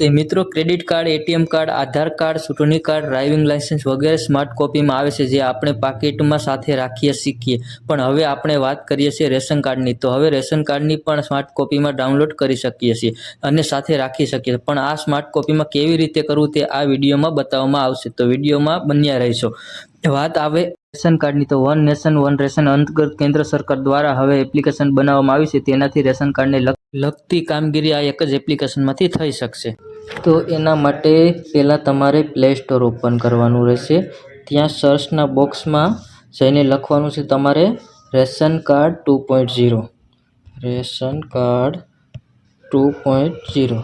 તે મિત્રો credit card, ATM card, Aadhaar card, ચૂંટણી કાર્ડ, ડ્રાઇવિંગ લાઇસન્સ વગેરે સ્માર્ટ કોપીમાં આવે છે, જે આપણે પાકીટમાં સાથે રાખીએ શીખીએ. પણ હવે આપણે વાત કરીએ છીએ રેશન કાર્ડની. તો હવે રેશન કાર્ડની પણ સ્માર્ટ કોપીમાં ડાઉનલોડ કરી શકીએ છીએ અને સાથે રાખી શકીએ પણ આ સ્માર્ટ કોપીમાં કેવી રીતે કરવું તે આ વિડીયોમાં બતાવવામાં આવશે. તો વિડીયોમાં બન્યા રહેશો. વાત આવે રેશન કાર્ડની. તો વન નેશન, વન રેશન અંતર્ગત કેન્દ્ર સરકાર દ્વારા હવે એપ્લિકેશન બનાવવામાં આવી છે. તેનાથી રેશન કાર્ડને લગતી કામગીરી આ એક જ એપ્લિકેશનમાંથી થઈ શકશે. તો એના માટે પહેલાં તમારે પ્લે સ્ટોર ઓપન કરવાનું રહેશે. ત્યાં સર્ચના બોક્સમાં જઈને લખવાનું છે તમારે ration card two point zero. Ration card two point zero.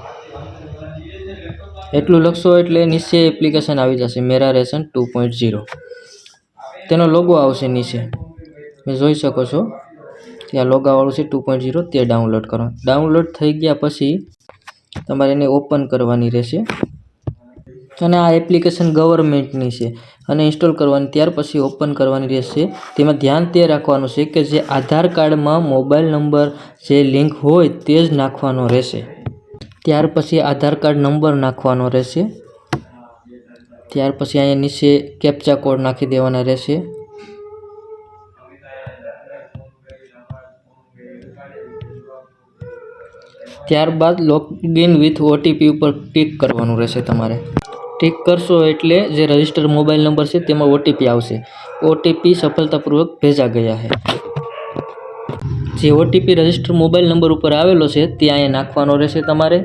એટલું લખશો એટલે નીચે એપ્લિકેશન આવી જશે. Mera Ration two point zero. તેનો લોગો આવશે નીચે. તમે જોઈ શકો છો. ત્યાં લોગાવાળું છે ટુ પોઈન્ટ ઝીરો, તે ડાઉનલોડ કરો. ડાઉનલોડ થઈ ગયા પછી તમારે એને ઓપન કરવાની રહેશે. અને આ એપ્લિકેશન ગવર્મેન્ટની છે અને ઇન્સ્ટોલ કરવાની, ત્યાર પછી ઓપન કરવાની રહેશે. તેમાં ધ્યાન તે રાખવાનું છે કે જે આધાર કાર્ડમાં મોબાઈલ નંબર જે લિંક હોય તે જ નાખવાનો રહેશે. ત્યાર પછી આધાર કાર્ડ નંબર નાખવાનો રહેશે. ત્યાર પછી અહીંયા નીચે કેપ્ચા કોડ નાખી દેવાના રહેશે. ત્યારબાદ લોગિન વિથ ઓટીપી ઉપર ટિક કરવાનું રહેશે તમારે. ટિક કરશો એટલે જે રજિસ્ટર મોબાઈલ નંબર છે તેમાં ઓટીપી આવશે. ઓટીપી સફળતાપૂર્વક ભેજા ગયા છે. જે ઓટીપી રજિસ્ટર મોબાઈલ નંબર ઉપર આવેલો છે તે અહીંયા નાખવાનો રહેશે તમારે.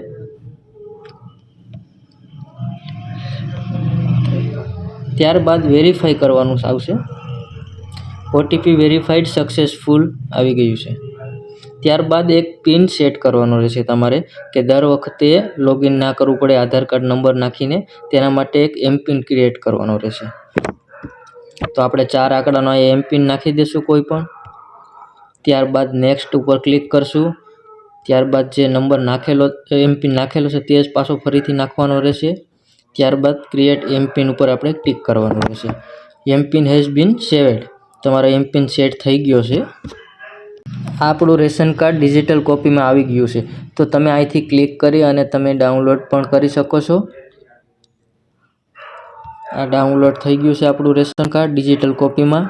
ત્યારબાદ વેરીફાઈ કરવાનું આવશે. ઓટીપી વેરીફાઈડ સક્સેસફુલ આવી ગયું છે. ત્યારબાદ એક પિન સેટ કરવાનો રહેશે તમારે, કે દર વખતે લોગિન ના કરવું પડે, આધાર કાર્ડ નંબર નાખીને તેના માટે એક એમપિન ક્રિએટ કરવાનો રહેશે. તો આપણે ચાર આંકડાનો એ એમપિન નાખી દઈશું કોઈ પણ. ત્યારબાદ નેક્સ્ટ ઉપર ક્લિક કરશું. ત્યારબાદ જે નંબર નાખેલો એમપિન નાખેલો છે તે જ પાછો ફરીથી નાખવાનો રહેશે. ત્યારબાદ ક્રિએટ એમપિન ઉપર આપણે ક્લિક કરવાનું રહેશે. એમપિન હેઝ બીન સેવેડ તમારો એમપિન સેટ થઈ ગયો છે. આપણું રેશન કાર્ડ ડિજિટલ કોપીમાં આવી ગયું છે. તો તમે અહીંથી ક્લિક કરી અને તમે ડાઉનલોડ પણ કરી શકો છો. આ ડાઉનલોડ થઈ ગયું છે આપણું રેશન કાર્ડ ડિજિટલ કોપીમાં.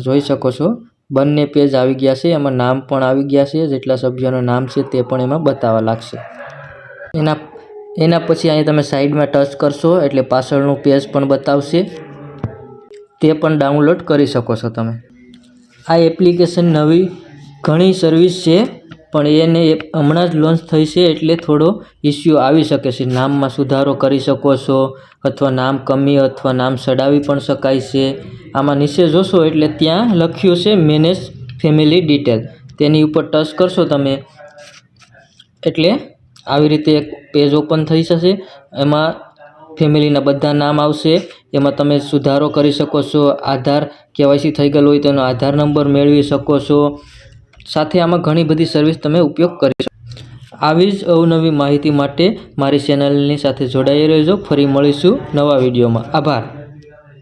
જોઈ શકો છો. બંને પેજ આવી ગયા છે. એમાં નામ પણ આવી ગયા છે. જેટલા સભ્યોનું નામ છે તે પણ એમાં બતાવવા લાગશે. એના એના પછી અહીં તમે સાઈડમાં ટચ કરશો એટલે પાછળનું પેજ પણ બતાવશે. તે પણ ડાઉનલોડ કરી શકો છો તમે. આ એપ્લિકેશન નવી ઘણી સર્વિસ છે, પણ એને હમણાં જ લોન્ચ થઈ છે એટલે થોડો ઇસ્યુ આવી શકે છે. નામમાં સુધારો કરી શકો છો, અથવા નામ કમી અથવા નામ ચડાવી પણ શકાય છે. આમાં નીચે જોશો એટલે ત્યાં લખ્યું છે મેનેજ ફેમિલી ડિટેલ તેની ઉપર ટચ કરશો તમે, એટલે આવી રીતે એક પેજ ઓપન થઈ જશે. એમાં ફેમિલીના બધા નામ આવશે. એમાં તમે સુધારો કરી શકો છો. આધાર કેવાયસી થઈ ગયેલો હોય તેનો આધાર નંબર મેળવી શકો છો. સાથે આમાં ઘણી બધી સર્વિસ તમે ઉપયોગ કરી શકો. આવી જ અવનવી માહિતી માટે મારી ચેનલની સાથે જોડાઈ રહેજો. ફરી મળીશું નવા વિડીયોમાં. આભાર.